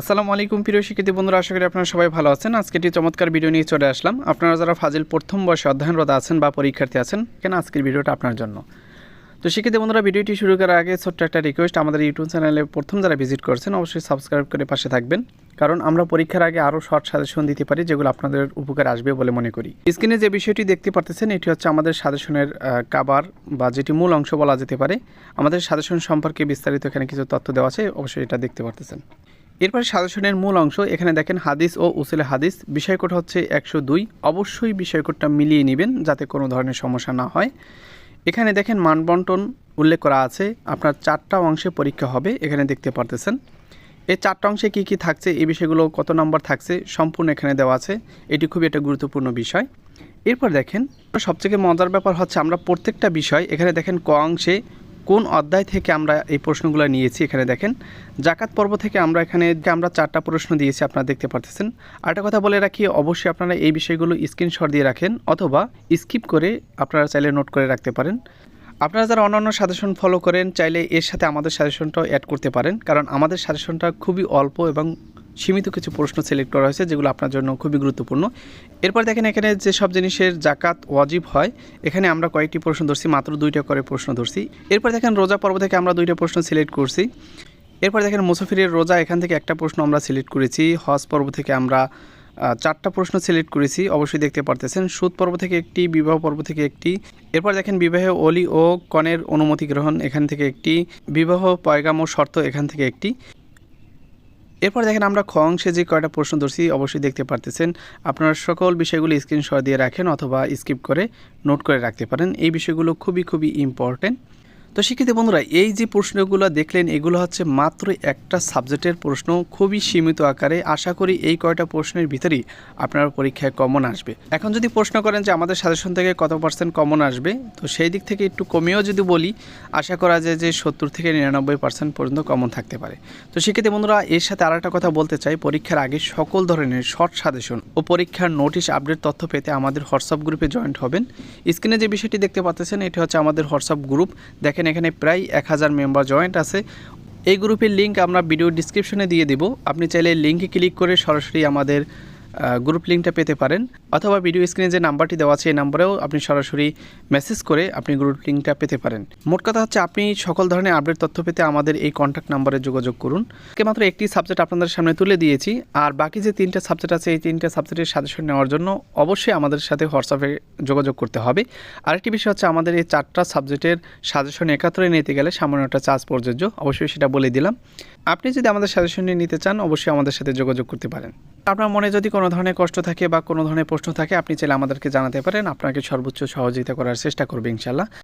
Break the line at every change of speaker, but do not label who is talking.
আসসালামু আলাইকুম, প্রিয় শিক্ষার্থী বন্ধুরা, আশা করি আপনারা সবাই ভালো আছেন। আজকে একটি চমৎকার ভিডিও নিয়ে চলে আসলাম। আপনারা যারা ফাজিল প্রথম বয়সে অধ্যয়নরত আছেন বা পরীক্ষার্থী আছেন, কেন আজকের ভিডিওটা আপনার জন্য? তো শিক্ষার্থী বন্ধুরা, ভিডিওটি শুরু করার আগে ছোট্ট একটা রিকোয়েস্ট আমাদের ইউটিউব চ্যানেলে প্রথম যারা ভিজিট করছেন, অবশ্যই সাবস্ক্রাইব করে পাশে থাকবেন। কারণ আমরা পরীক্ষার আগে আরও শর্ট সাজেশন দিতে পারি, যেগুলো আপনাদের উপকার আসবে বলে মনে করি। স্ক্রিনে যে বিষয়টি দেখতে পারতেছেন, এটি হচ্ছে আমাদের সাজেশনের কাবার বা যেটি মূল অংশ বলা যেতে পারে। আমাদের সাজেশন সম্পর্কে বিস্তারিত এখানে কিছু তথ্য দেওয়া আছে, অবশ্যই এটা দেখতে পারতেছেন। এরপরে সাজেশনের মূল অংশ, এখানে দেখেন হাদিস ও উসুলে হাদিস। বিষয়কোট হচ্ছে একশো দুই। অবশ্যই বিষয়কোটটা মিলিয়ে নেবেন যাতে কোনো ধরনের সমস্যা না হয়। এখানে দেখেন মানবন্টন উল্লেখ করা আছে। আপনার চারটা অংশে পরীক্ষা হবে, এখানে দেখতে পারতেছেন। এই চারটা অংশে কী কী থাকছে, এই বিষয়গুলো কত নম্বর থাকছে, সম্পূর্ণ এখানে দেওয়া আছে। এটি খুবই একটা গুরুত্বপূর্ণ বিষয়। এরপর দেখেন, সবথেকে মজার ব্যাপার হচ্ছে আমরা প্রত্যেকটা বিষয়, এখানে দেখেন ক অংশে কোন অধ্যায় থেকে আমরা এই প্রশ্নগুলো নিয়েছি এখানে দেখেন? জাকাত পর্ব থেকে আমরা এখানে আমরা চারটা প্রশ্ন দিয়েছি, আপনারা দেখতে পারতেছেন। আরেকটা কথা বলে রাখি, অবশ্যই আপনারা এই বিষয়গুলো স্ক্রিনশট দিয়ে রাখেন, অথবা স্কিপ করে আপনারা চাইলে নোট করে রাখতে পারেন। আপনারা যারা অন্যান্য সাজেশন ফলো করেন, চাইলে এর সাথে আমাদের সাজেশনটাও অ্যাড করতে পারেন, কারণ আমাদের সাজেশনটা খুবই অল্প এবং সীমিত কিছু প্রশ্ন সিলেক্ট করা হয়েছে, যেগুলো আপনার জন্য খুবই গুরুত্বপূর্ণ। এরপর দেখেন এখানে যে সব জিনিসের জাকাত ওয়াজিব হয়, এখানে আমরা কয়েকটি প্রশ্ন ধরছি, মাত্র দুইটা করে প্রশ্ন ধরছি। এরপর দেখেন রোজা পর্ব থেকে আমরা দুইটা প্রশ্ন সিলেক্ট করছি। এরপর দেখেন মুসাফিরের রোজা, এখান থেকে একটা প্রশ্ন আমরা সিলেক্ট করেছি। হজ পর্ব থেকে আমরা চারটা প্রশ্ন সিলেক্ট করেছি, অবশ্যই দেখতে পারতেছেন। সুদ পর্ব থেকে একটি, বিবাহ পর্ব থেকে একটি। এরপর দেখেন বিবাহে অলি ও কনের অনুমতি গ্রহণ, এখান থেকে একটি। বিবাহ, পয়গাম ও শর্ত, এখান থেকে একটি। এরপর দেখেন আমরা খ অংশে যে কয়টা প্রশ্ন ধরছি, অবশ্যই দেখতে পারতেছেন। আপনারা সকল বিষয়গুলো স্ক্রিনশট দিয়ে রাখেন অথবা স্কিপ করে নোট করে রাখতে পারেন। এই বিষয়গুলো খুবই খুবই ইম্পর্টেন্ট তো শিক্ষিত বন্ধুরা, এই যে প্রশ্নগুলো দেখলেন, এগুলো হচ্ছে মাত্র একটা সাবজেক্টের প্রশ্ন, খুবই সীমিত আকারে। আশা করি এই কয়টা প্রশ্নের ভিতরেই আপনার পরীক্ষায় কমন আসবে। এখন যদি প্রশ্ন করেন যে আমাদের সাজেশন থেকে কত পার্সেন্ট কমন আসবে, তো সেই দিক থেকে একটু কমেও যদি বলি, আশা করা যায় যে সত্তর থেকে নিরানব্বই পার্সেন্ট পর্যন্ত কমন থাকতে পারে। তো শিক্ষিত বন্ধুরা, এর সাথে আর একটা কথা বলতে চাই, পরীক্ষার আগে সকল ধরনের শর্ট সাজেশন ও পরীক্ষার নোটিশ আপডেট তথ্য পেতে আমাদের হোয়াটসঅ্যাপ গ্রুপে জয়েন্ট হবেন। স্ক্রিনে যে বিষয়টি দেখতে পাচ্ছেন, এটি হচ্ছে আমাদের হোয়াটসঅ্যাপ গ্রুপ দেখেন এখানে প্রায় এক হাজার মেম্বার জয়েন্ট আছে। এই গ্রুপের লিঙ্ক আমরা ভিডিও ডিসক্রিপশনে দিয়ে দেবো। আপনি চাইলে লিঙ্কে ক্লিক করে সরাসরি আমাদের গ্রুপ লিঙ্কটা পেতে পারেন, অথবা ভিডিও স্ক্রিনে যে নাম্বারটি দেওয়া আছে, এই নাম্বারেও আপনি সরাসরি মেসেজ করে আপনি গ্রুপ লিঙ্কটা পেতে পারেন। মোট কথা হচ্ছে, আপনি সকল ধরনের আপডেট তথ্য পেতে আমাদের এই কন্ট্যাক্ট নাম্বারে যোগাযোগ করুন। মাত্র একটি সাবজেক্ট আপনাদের সামনে তুলে দিয়েছি, আর বাকি যে তিনটা সাবজেক্ট আছে, এই তিনটা সাবজেক্টের সাজেশন নেওয়ার জন্য অবশ্যই আমাদের সাথে হোয়াটসঅ্যাপে যোগাযোগ করতে হবে। আরেকটি বিষয় হচ্ছে, আমাদের এই চারটা সাবজেক্টের সাজেশন একাত্তরে নিতে গেলে সামান্য একটা চার্জ প্রযোজ্য। অবশ্যই সেটা বলে দিলাম। আপনি যদি আমাদের সাজেশন নিয়ে নিতে চান, অবশ্যই আমাদের সাথে যোগাযোগ করতে পারেন। আপনার মনে যদি কোনো ধরনের কষ্ট থাকে বা কোনো ধরনের প্রশ্ন থাকে, আপনি চাইলে আমাদেরকে জানাতে পারেন। আপনাকে সর্বোচ্চ সহযোগিতা করার চেষ্টা করবে ইনশাল্লাহ